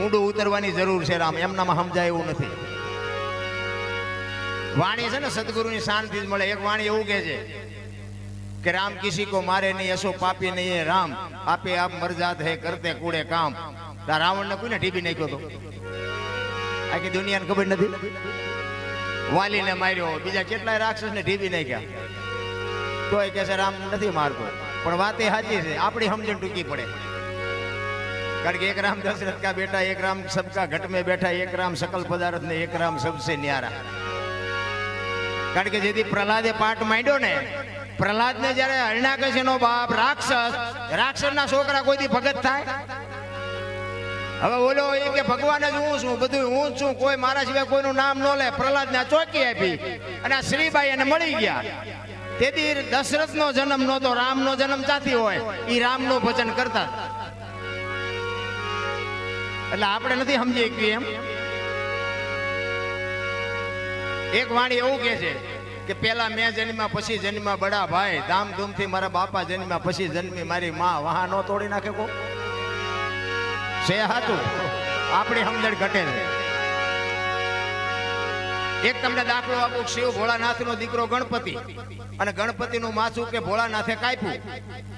ઊંડું ઉતરવાની જરૂર છે રામ. એમનામાં સમજાય એવું નથી. વાણી છે ને સદગુરુની શાંતિ જ મળે. એક વાણી એવું કહે છે કે રામ કિસી કો મારે નહીં, એસો પાપી નહીં રામ. આપે આપ મરજાત હે, કરતે કુડે કામ. તા રાવણને કોઈને ટીબી નાખ્યો તો? આખી દુનિયાને ખબર નથી? વાલીને માર્યો. બીજા કેટલાય રાક્ષસને ઢીબી નાખ્યા. તોય કે છે, રામ નથી મારતો. પણ વાત એ સાચી છે. આપણી સમજણ ટૂંકી પડે. કારણ કે એક રામ દશરથ કા બેટા, એક રામ સબકા ઘટ में બેઠા, એક રામ સકલ પદાર્થ ને એક રામ સબસે ન્યારા. કારણ કે જેથી પ્રહલાદે પાઠ માંડ્યો ને પ્રહલાદ ને જયારે હરણાકશ નો બાપ રાક્ષસ રાક્ષસ ના છોકરા કોઈ ભગત થાય? હવે બોલો એ કે, ભગવાન જ હું છું, બધું હું છું, કોઈ મારા સિવાય કોઈનું નામ ન લે. પ્રહલાદ ને ચોકી આપી અને આ શ્રીબાઈ એને મળી ગયા. તેથી દશરથ નો જન્મ નહોતો રામ નો જન્મ ચાથી હોય એ રામનું ભજન કરતા એટલે આપણે નથી સમજી શકીએ એમ. એક વાણી એવું કે છે કે પેલા મેં જન્મ્યા, પછી જન્મ્યા બડા ભાઈ. ધામધૂમથી મારા બાપા જન્મ્યા, પછી જન્મી મારી માં. વાહ નો તોડી નાખે કો છે હાતું આપણી સમજણ ઘટે છે એક તમને દાખલો આપું, શિવ ભોળાનાથ નો દીકરો ગણપતિ. અને ગણપતિ નું માથું કે ભોળાનાથે કાપ્યું.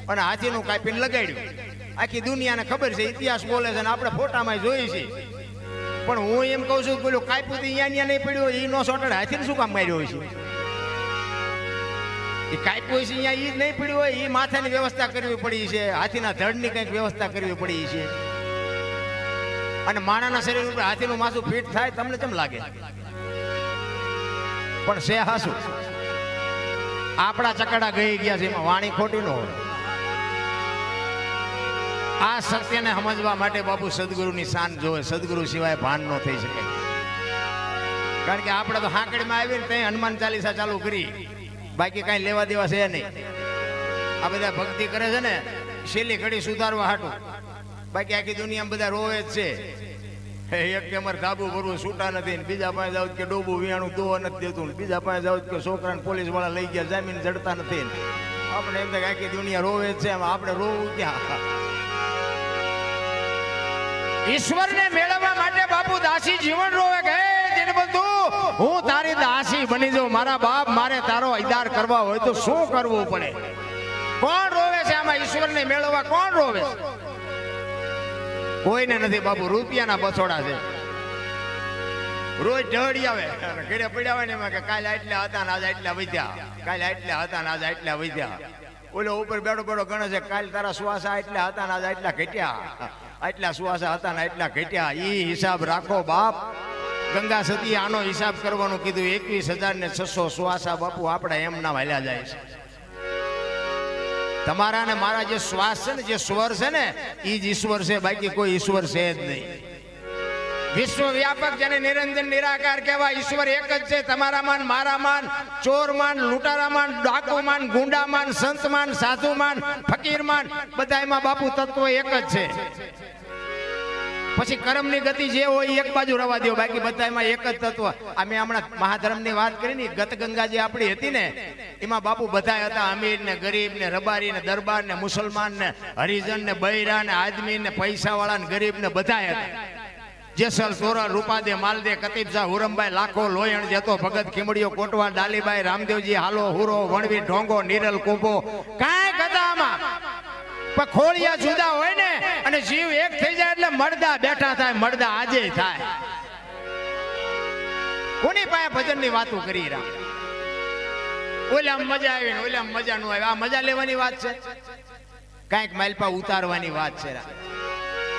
અને હાથી નું કાપીને લગાડ્યું. આખી દુનિયાને ખબર છે, ઇતિહાસ બોલે છે અને આપણે ફોટામાં જોઈએ છીએ. પણ હું એમ કહું છું પેલું કાપ્યું તો અહીંયા અહીંયા નહીં પડ્યું એ નો સોટડ હાથીને શું કામ માર્યો હોય છે? એ કાપ્યું છે, અહીંયા એ નહીં પડ્યું હોય એ માથાની વ્યવસ્થા કરવી પડી છે, હાથીના ધડની કંઈક વ્યવસ્થા કરવી પડી છે. અને માણાના શરીર ઉપર હાથીનું માથું ફીટ થાય, તમને કેમ લાગે? પણ છે હાસુ. આપણા ચકડા ગઈ ગયા છે, એમાં વાણી ખોટી ન હોય. આ સત્યને સમજવા માટે બાપુ સદગુરુની શાન જોવે. સદગુરુ સિવાય ભાન ન થઈ શકે. કારણ કે આપણે તો હાંકડીમાં આવીને ત્યાં હનુમાન ચાલીસા ચાલુ કરી. બાકી કાંઈ લેવા દેવા છે નહીં. આ બધા ભક્તિ કરે છે ને છેલ્લી ઘડી સુધારવા હાટું. બાકી આખી દુનિયામાં બધા રોવે જ છે. હે, એક કે અમારે ધાબુ ભરવું છૂટા નથી બીજા પાસે જાવ કે ડોબું વિયાણું દોવા નથી દેતું બીજા પાસે જાવ કે છોકરાને પોલીસવાળા લઈ ગયા જામીન જડતા નથી આપણે એમ તો આખી દુનિયા રોવે જ છે આપણે રોવું ક્યાં? ઈશ્વરને મેળવવા માટે બાપુ દાસી જીવન રોવે કે જેને બધું હું તારી દાસી બની જાઉં. મારા બાપ મારે તારો અદાર કરવા હોય તો શું કરવું પડે? કોણ રોવે છે આમાં ઈશ્વરને મેળવવા? કોણ રોવે છે? કોઈને નથી બાપુ, રૂપિયાના બસોડા છે. રોજ ઢળી આવે. ઘરે પડ્યા હોય ને એમાં કે કાલે આટલા હતા ને આજે આટલા વધ્યા. કાલે આટલા હતા ને આજે આટલા વધ્યા. ઓલો ઉપર બેડો બેડો ગણે છે, કાલે તારા શ્વાસ આટલા હતા ને આજે આટલા ઘટ્યા. આટલા સુવાસા હતા ને આટલા ઘટ્યા એ હિસાબ રાખો બાપ. ગંગા સતી આનો હિસાબ કરવાનું કીધું, એકવીસ હજાર ને છસો સુવાસા બાપુ આપણા એમના વાલ્યા જાય છે. તમારા ને મારા જે શ્વાસ છે ને, જે સ્વર છે ને એ જ ઈશ્વર છે, બાકી કોઈ ઈશ્વર છે જ નહીં. વિશ્વ વ્યાપક જેને નિરંજન નિરાકાર કહેવાય, ઈશ્વર એક જ છે તમારા માન મારા માન ચોર માન લૂંટારા માન ડાકુ માન ગુંડા માન સંત માન સાધુ માન ફકીર માન બધા એમાં બાપુ તત્વ એક જ છે. પછી કર્મની ગતિ જે હોય એક બાજુ રવા દો બાકી બધા એમાં એક જ તત્વ. અમે હમણાં મહાધર્મની વાત કરી ને ગત ગંગા જે આપણી હતી ને, એમાં બાપુ બધા હતા અમીર ને, ગરીબ ને, રબારી ને, દરબાર ને, મુસલમાન ને, હરિજન ને, બૈરા ને, આદમી ને પૈસા વાળા ને, ગરીબ ને બધા હતા. જેસલ સોરા રૂપાદે, માલદે કતીબસા હુરમભાઈ, લાખો, લોયણ, જતો ભગત ખીમડીઓ કોટવા, ડાલીબાઈ, રામદેવજી, હાલો, હુરો, વણવી, ઢોંગો, નીરલ, કુંભો. કાંઈ આમાં પણ ખોળિયા જુદા હોય ને, અને જીવ એક થઈ જાય એટલે મળદા બેઠા થાય મળદા આજે થાય. કોની પાસે ભજનની વાતો કરી રહ્યા? ઓલા મજા આવી ને ઓલા મજા નું આવે. આ મજા લેવાની વાત છે? કાંઈક માઇલપા ઉતારવાની વાત છે. રામ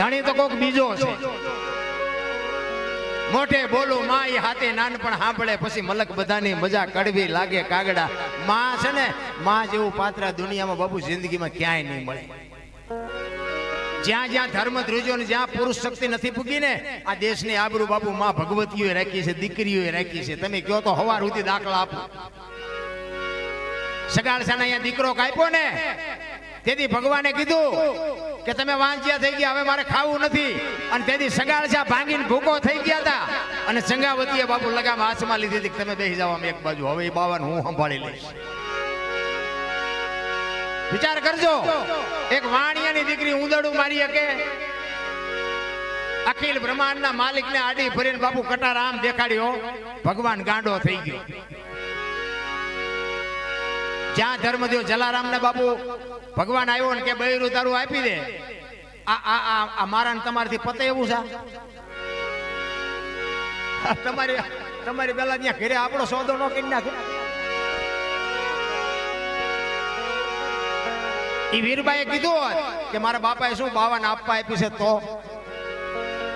ધણી તો કોક બીજો છે. મોઢે બોલું માં હાથે નાનપણ સાંભળે, પછી મલક બધાની મજા કડવી લાગે કાગડા. માં છે ને, માં જેવું પાત્ર દુનિયામાં બાબુ જિંદગીમાં ક્યાંય નહીં મળે. જ્યાં જ્યાં ધર્મ ધ્રુજો ને જ્યાં પુરુષ શક્તિ નથી પૂગી ને, આ દેશની આબરૂ બાપુ માં ભગવતીઓ રાખી છે, દીકરીઓએ રાખી છે. તમે કયો તો હવાર સુધી દાખલા આપો. સગાળસાના અહીંયા દીકરો કાપ્યો ને, તેથી ભગવાને કીધું કે તમે વાંચ્યા થઈ ગયા, હવે મારે ખાવું નથી. અને તેથી સગાળસા ભાંગીને ભૂકો થઈ ગયા હતા. અને સંગાવતીએ બાપુ લગામ હાથમાં લીધી હતી તમે બેસી જાવ એક બાજુ. હવે એ બાવન હું સંભાળી લઈશ. વિચાર કરજો. એક વાણિયાની દીકરી ઉંદડું મારી શકે. અખિલ બ્રહ્માંડના માલિકને આડી ફરીને બાપુ કટાર આમ દેખાડ્યો. ભગવાન ગાંડો થઈ ગયો. જ્યાં ધર્મ થયો જલારામ ને બાપુ ભગવાન આવ્યો ને કે બૈરું તારું આપી દે. આ આ આ મારા ને તમારાથી પતે એવું છે? તમારી તમારી પેલા ત્યાં ઘરે આપણો સોદો નો કરી નાખે. એ વીરબાઈએ કીધું હોત કે મારા બાપાએ શું બાવાને આપવા આપ્યું છે તો?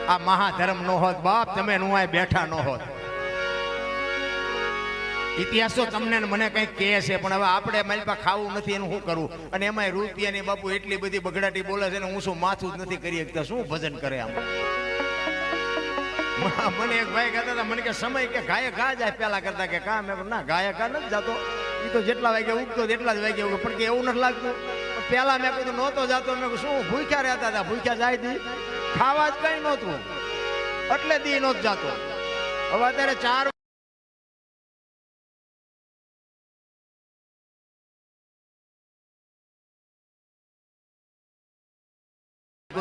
આ મહાધર્મ નો હોત, બાપ તમે નું બેઠા નો હોત. ઇતિહાસ તમને મને કંઈક કહે છે, પણ હવે આપણે મારી પાસે ખાવું નથી એનું શું કરવું અને એમાંય રૂપિયાની બાપુ એટલી બધી બગડાટી બોલે છે ને હું શું માથું જ નથી કરી શકતા? શું ભજન કરે આમ? મને એક ભાઈ કહેતા હતા, મને કે સમય કે ગાય ગા જાય પેલા કરતા કે કા? મેં ના ગાય ગા નથી જતો. એ તો જેટલા વાગે ઉગતો એટલા જ વાગે ઉગે, પણ કે એવું નથી લાગતું. પેલા મેં કીધું, નહોતો જતો. મેં શું ભૂખ્યા રહેતા હતા? ભૂખ્યા જાય દી ખાવા જ કઈ નહોતું. એટલે દી નહોતો જતો. હવે અત્યારે ચાર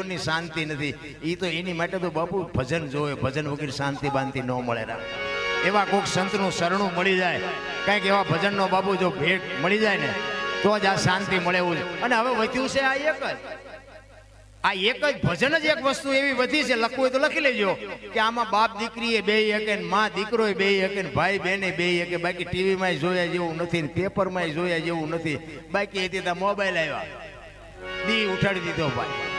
ની શાંતિ નથી. એ તો એની માટે તો બાપુ ભજન જોવે, ભજન વગર શાંતિ બાંતિ ન મળે રા એવા કોઈક સંતનું શરણું મળી જાય, કંઈક એવા ભજનનો બાપુ જો ભેટ મળી જાય ને, તો જ આ શાંતિ મળે એવું છે. અને હવે વધ્યું છે આ એક જ. આ એક જ ભજન જ એક વસ્તુ એવી વધી છે, લખવું હોય તો લખી લેજો, કે આમાં બાપ દીકરી એ બે હકે માં દીકરો બે હકે ભાઈ બહેને બે હકે બાકી ટીવીમાં જોયા જેવું નથી પેપરમાં જોયા જેવું નથી. બાકી એ મોબાઈલ આવ્યા. દી ઉઠાડી દીધો ભાઈ.